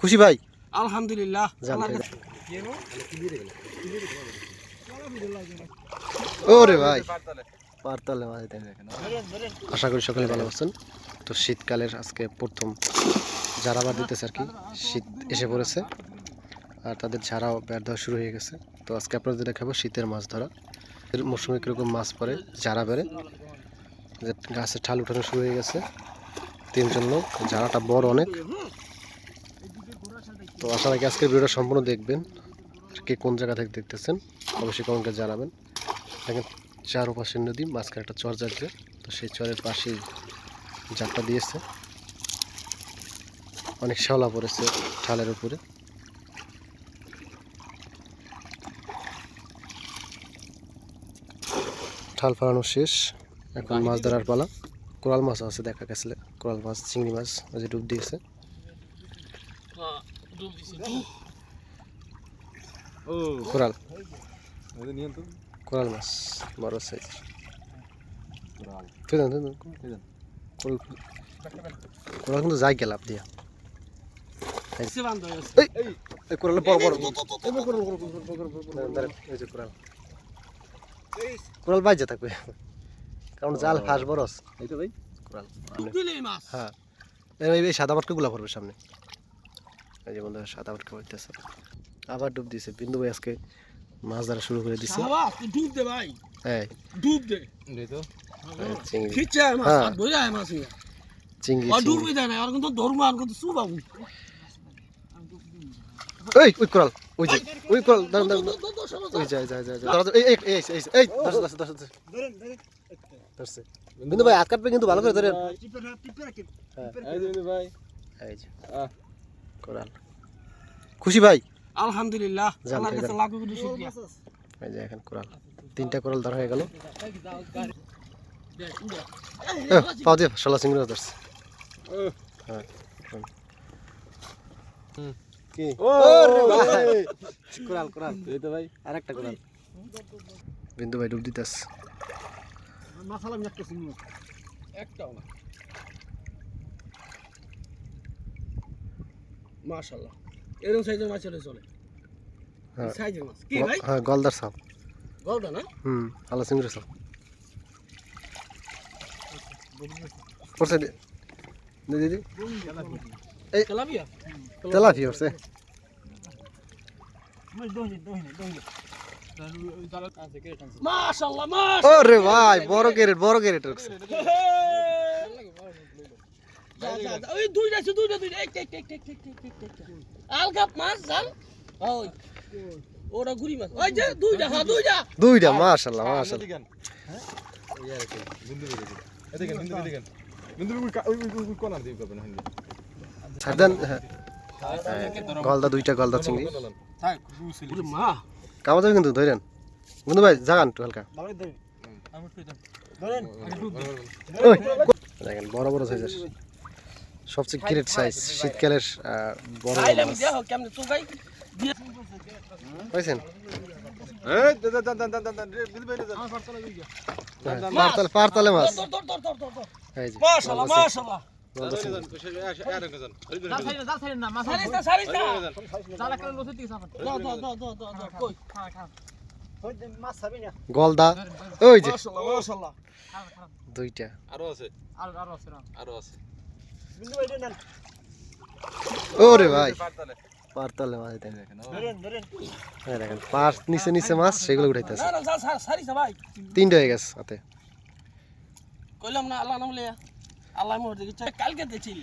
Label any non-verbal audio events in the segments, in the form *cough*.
খুশি ভাই? আলহামদুলিল্লাহ। ওরে ভাই। পারতালে মাঝে আশা করি সকলে ভালো আছেন। তো শীতকালের আজকে প্রথম ঝাড়াবার দিতেছে আর কি। শীত এসে পড়েছে। আর তাদের ঝাড়াও বের দেওয়া শুরু হয়ে গেছে। তো আজকে আপনাদের দেখাবো শীতের মাছ ধরা। মৌসুমে কীরকম মাছ পড়ে ঝাড়া বেড়ে। গাছের ঠাল উঠানো শুরু হয়ে গেছে। তিনজন লোক ঝাড়াটা বড় অনেক। তো আশা রাখি আজকের ভিডিওটা সম্পূর্ণ দেখবেন কে কোন জায়গা থেকে দেখতেছেন, অবশ্যই কমেন্টে জানাবেন। দেখেন চার পাশের নদী, মাঝখানে একটা চর যাচ্ছে, তো সেই চরের পাশেই জাপটা দিয়েছে। অনেক শ্যাওলা পড়েছে ঠালের উপরে। ঠাল ফাড়ানো শেষ, এখন মাছ ধরার পালা। কোরাল মাছ আছে দেখা গেছে। কোরাল মাছ, চিংড়ি মাছ, ওই যে ডুব দিয়েছে। কোরাল। কোরাল মাছ, বড় সাইজ কোরাল কিন্তু যাই গেলাপ দিয়া। কোরাল বড় বড়। কোরাল। কোরাল বাইজে থাকবে। কারণ জাল ফাঁস বরস এই তো ভাই। মাছ। হ্যাঁ এই সাদা পড়বে সামনে এই যে বন্ধুরা সাদা মাটকা পড়তেছে আবার ডুব দিছে বিন্দু ভাই আজকে মাছ ধরা শুরু করে দিছে ডুব দে ভাই, এই ডুব দে। তো চিংড়ি মাছ, হ্যাঁ। আর মাছ। চিংড়ি দেয় না, কিন্তু ধরবো, আর কিন্তু শুবাবো। এই ওই কোরাল ওই যে ওই কোরাল দাঁড়ান দাঁড়ান দো, দো, দো, সরো, ওই যা। যায় যায় যায় এই এই এই ধরছে বিন্দু ভাই হাত কাটবে কিন্তু ভালো করে ধরেন এই যে ভাই এই যে কোরাল খুশি ভাই? আলহামদুলিল্লাহ। আল্লাহর কাছে লাখো কোটি শুকরিয়া। এই যে এখন কোরাল তিনটা কোরাল ধরা হয়ে গেল। পাও দিয়ে শালা মাছ ধরছে। হ্যাঁ হুম। কি? ওরে ভাই ভাই। কোরাল কোরাল এই তো ভাই। আরেকটা কোরাল বিন্দু ভাই ডুব দিতেছে একটাও না। মাশাআল্লাহ। এরকম সাইজের মাছ হলে চলে। হ্যাঁ। সাইজের মাছ। কি ভাই? হ্যাঁ গলদার সাপ। গলদা না? হুম আলা চিংড়ি সাপ। পড়ছে দি- দি দিদি তেলাপিয়া? তেলাপি পড়ছে ওরে ভাই বড় ক্যারেট বড় ক্যারেট রাখছে। দুইটা হ্যাঁ। গলদা দুইটা গলদা চিংড়ি। মা! কামা যাবে কিন্তু ধরেন। বন্ধু ভাই জাগান একটু হালকা। দেখেন বড় বড় সাইজের সবচেয়ে গ্রেট সাইজ শীতকালের মাছ। গলদা। ওই যে। দুইটা। আরও আছে। ওরে ভাই। পারতালে মাছ দেখেন হ্যাঁ, দেখেন নিচে নিচে মাছ সেগুলো উঠাইতেছে। তিনটা হয়ে গেছে হাতে। কইলাম না আল্লাহ নাম লিয়া আল্লাহ মোর দেখি কালকে দেখছিল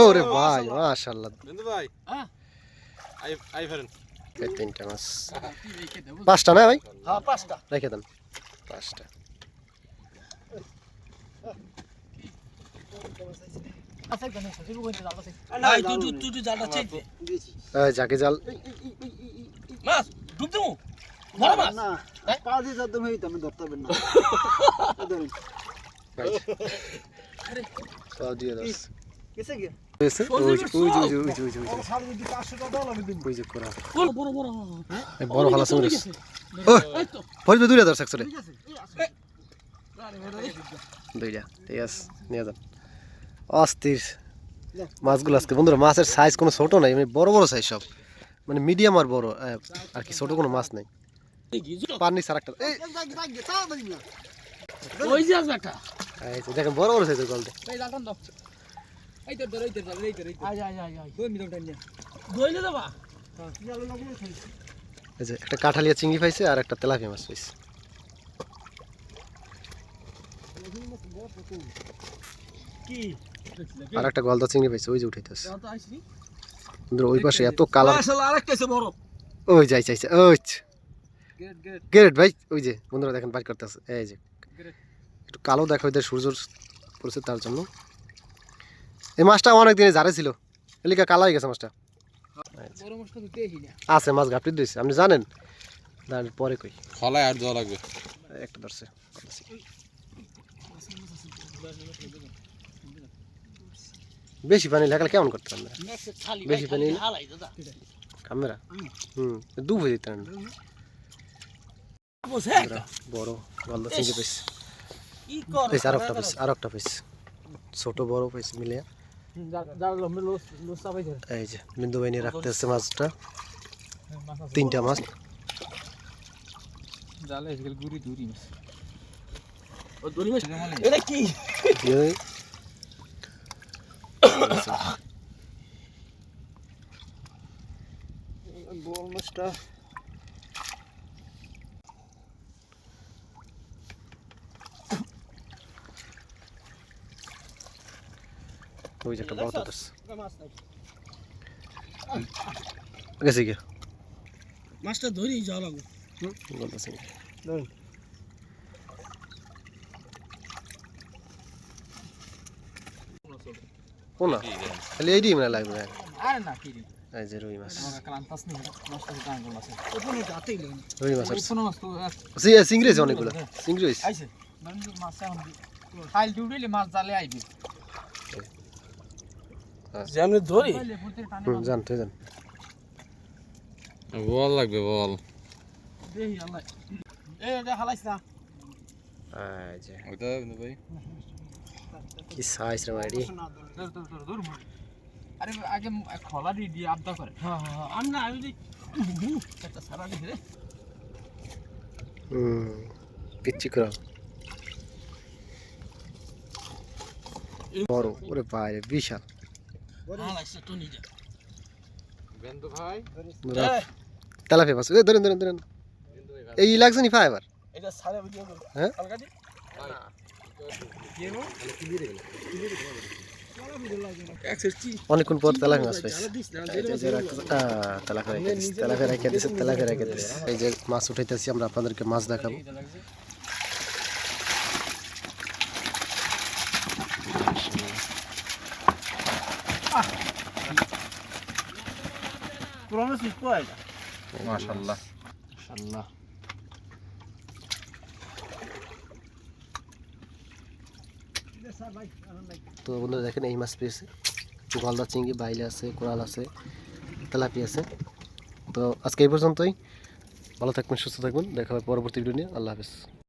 ওরে ভাই মাশাআল্লাহ। বিন্দু ভাই। আই আই ফেরেন। তিনটা মাছ। পাঁচটা না ভাই? হ্যাঁ পাঁচটা। রেখে দেন। পাঁচটা। জাল হ্যাঁ, মাছ ডুব দেবো। না পা দিয়ে ধরতে হবে না। *laughs* বড় ভালো সঙ্গে ভরি দুইটা দর্শক চলে। দুইটা ঠিক আছে নিয়ে যান অস্থির মাছগুলো আজকে বন্ধুরা মাছের সাইজ কোনো ছোট নাই মানে বড় বড় সাইজ সব মানে মিডিয়াম আর বড় আর কি ছোট কোনো মাছ নাই পানি সার একটা এই যে দেখেন বড় বড় সাইজের গলদে আয় আয় আয় আয়। দইলে দেবা এই যে একটা কাঁঠালিয়া চিংড়ি পাইছে আর একটা তেলাপিয়া মাছ পাইছে। কি? আর একটা গলদা চিংড়ি পাইছে ওই যে উঠাইতেছে। ওই পাশে এত কালার আসলে আরেকটা আছে বড়। ওই যাই চাইছে ওই গ্রেট ভাই ওই যে বন্ধুরা দেখেন বাইর করতেছে। এই যে কালো দেখা ওইদের সূর্য পড়েছে তার জন্য। এই মাছটা অনেক দিনে জারে ছিল। এলিকা কালো হয়ে গেছে মাছটা। আছে মাছ ঘাপটি দিয়েছে। আপনি জানেন? পরে কই। খলায় আর দেওয়া লাগবে। একটা ধরছে বেশি পানি লাগালে কেমন করতে আমরা বেশি পানি? ক্যামেরা? হুম। ডুব হয়ে বড় গলদা চিংড়ি পাইছে কি কর? পাইছে আর একটা পাইছে আর একটা পাইছে ছোট বড় পাইছে মিলিয়ে। যা লম্বে লোস লোস চাপাই ধরে এই যে বিন্দু বাহিনী রাখতে আসছে মাছটা। তিনটা মাছ। জালে আজকাল গুড়ি দূরি মাছ। ও দড়ি মাছ। এটা কি? এই বড় *coughs* মাছটা। ওই যে একটা বড় ধরছে গেছে কি মাছটা ধরি যাওয়া লাগবে কোনা খালি এই ডিম না লাগবে আরে না কি এই যে রুই মাছ রুই মাছ সি- চিংড়ি আছে অনেকগুলো চিংড়ি ডিউটিলে মাছ জালে আইবে যে আমি ধরি? জান তুই জান বল লাগবে বল। দেখি আল্লাহ। এই এটা হালাইছ না। এই যে। ওইটা ভাই। কি সাইজ রে মাইডি ধর ধর ধর ধর আরে আগে খোলা দিয়ে দিয়ে আবদা করে। হ্যাঁ হ্যাঁ হ্যাঁ। আমি না আমি একটা সারা দেখে রে হুম পিচ্ছি করা। বড় ওরে বাইরে বিশাল। তেলাপিয়া মাছ। এই ধরেন ধরেন ধরেন। এই লাগছে নি ফাইবার? হ্যাঁ? অনেকক্ষণ পর তেলাপিয়া মাছ পাইছে। রেখে এই যে মাছ উঠাইতেছি আমরা আপনাদেরকে মাছ দেখাবো। তো বন্ধুরা দেখেন এই মাছ পেয়েছে। গলদা চিংড়ি বাইলে আছে কোরাল আছে তেলাপি আছে। তো আজকে এই পর্যন্তই। ভালো থাকবেন সুস্থ থাকবেন। দেখা হবে পরবর্তী ভিডিও নিয়ে। আল্লাহ হাফেজ।